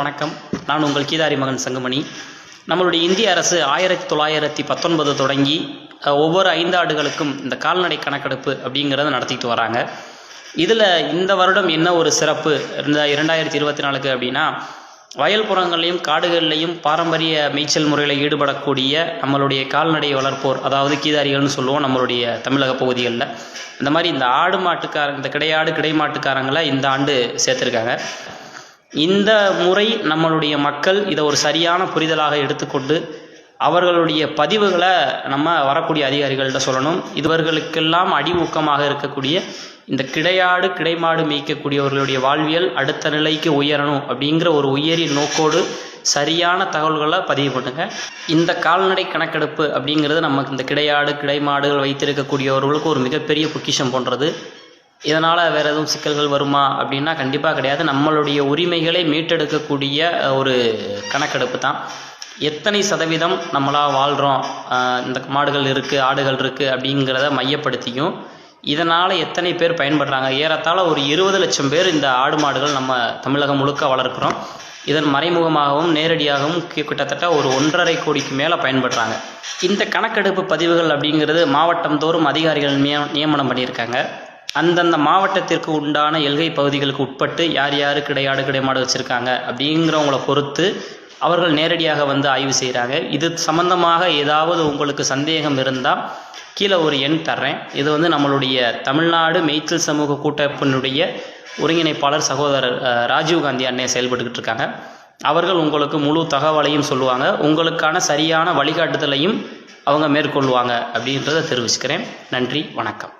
அனைவருக்கும் வணக்கம். நான் உங்கள் கீதாரி மகன் சங்கமணி. நம்மளுடைய இந்திய அரசு ஆயிரத்தி தொள்ளாயிரத்தி பத்தொன்பது தொடங்கி ஒவ்வொரு ஐந்தாண்டுகளுக்கும் இந்த கால்நடை கணக்கெடுப்பு அப்படிங்கிறத நடத்திட்டு வராங்க. இதில் இந்த வருடம் என்ன ஒரு சிறப்பு? இந்த இரண்டாயிரத்தி இருபத்தி நாலுக்கு அப்படின்னா வயல்புறங்களையும் காடுகள்லையும் பாரம்பரிய மேய்ச்சல் முறையில் ஈடுபடக்கூடிய நம்மளுடைய கால்நடை வளர்ப்போர் அதாவது கீதாரிகள்னு சொல்லுவோம் நம்மளுடைய தமிழக பகுதிகளில். இந்த மாதிரி இந்த ஆடு மாட்டுக்கார இந்த கிடையாடு கிடை மாட்டுக்காரங்களை இந்த ஆண்டு சேர்த்துருக்காங்க. இந்த முறை நம்மளுடைய மக்கள் இதை ஒரு சரியான புரிதலாக எடுத்துக்கொண்டு அவர்களுடைய பதிவுகளை நம்ம வரக்கூடிய அதிகாரிகள்கிட்ட சொல்லணும். இவர்களுக்கெல்லாம் அடிமுக்கமாக இருக்கக்கூடிய இந்த கிடையாடு கிடைமாடு மேய்க்கக்கூடியவர்களுடைய வாழ்வியல் அடுத்த நிலைக்கு உயரணும் அப்படிங்கிற ஒரு உயரிய நோக்கோடு சரியான தகவல்களை பதிவு பண்ணுங்க. இந்த கால்நடை கணக்கெடுப்பு அப்படிங்கிறது நமக்கு இந்த கிடையாடு கிடைமாடுகள் வைத்திருக்கக்கூடியவர்களுக்கு ஒரு மிகப்பெரிய பொக்கிஷம் போன்றது. இதனால் வேறு எதுவும் சிக்கல்கள் வருமா அப்படின்னா கண்டிப்பாக கிடையாது. நம்மளுடைய உரிமைகளை மீட்டெடுக்கக்கூடிய ஒரு கணக்கெடுப்பு தான். எத்தனை சதவீதம் நம்மளாக வாழ்கிறோம் இந்த மாடுகள் இருக்குது ஆடுகள் இருக்குது அப்படிங்கிறத மையப்படுத்தியும் இதனால் எத்தனை பேர் பயன்படுறாங்க? ஏறத்தாழ ஒரு இருபது லட்சம் பேர் இந்த ஆடு மாடுகள் நம்ம தமிழகம் முழுக்க வளர்க்குறோம். இதன் மறைமுகமாகவும் நேரடியாகவும் கிட்டத்தட்ட ஒரு ஒன்றரை கோடிக்கு மேலே பயன்படுறாங்க. இந்த கணக்கெடுப்பு பதிவுகள் அப்படிங்கிறது மாவட்டம் தோறும் அதிகாரிகள் நியமனம் பண்ணியிருக்காங்க. அந்தந்த மாவட்டத்திற்கு உண்டான எல்கை பகுதிகளுக்கு உட்பட்டு யார் யார் கிடையாடு கிடைமாடு வச்சுருக்காங்க அப்படிங்கிறவங்கள பொறுத்து அவர்கள் நேரடியாக வந்து ஆய்வு செய்கிறாங்க இது சம்பந்தமாக ஏதாவது உங்களுக்கு சந்தேகம் இருந்தால் கீழே ஒரு எண் தர்றேன். இது வந்து நம்மளுடைய தமிழ்நாடு மேய்ச்சல் சமூக கூட்டமைப்பினுடைய ஒருங்கிணைப்பாளர் சகோதரர் ராஜீவ்காந்தி ராஜீவ் காந்தி அண்ணே செயல்பட்டுக்கிட்டு இருக்காங்க. அவர்கள் உங்களுக்கு முழு தகவலையும் சொல்லுவாங்க. உங்களுக்கான சரியான வழிகாட்டுதலையும் அவங்க மேற்கொள்வாங்க அப்படின்றத தெரிவிச்சுக்கிறேன். நன்றி வணக்கம்.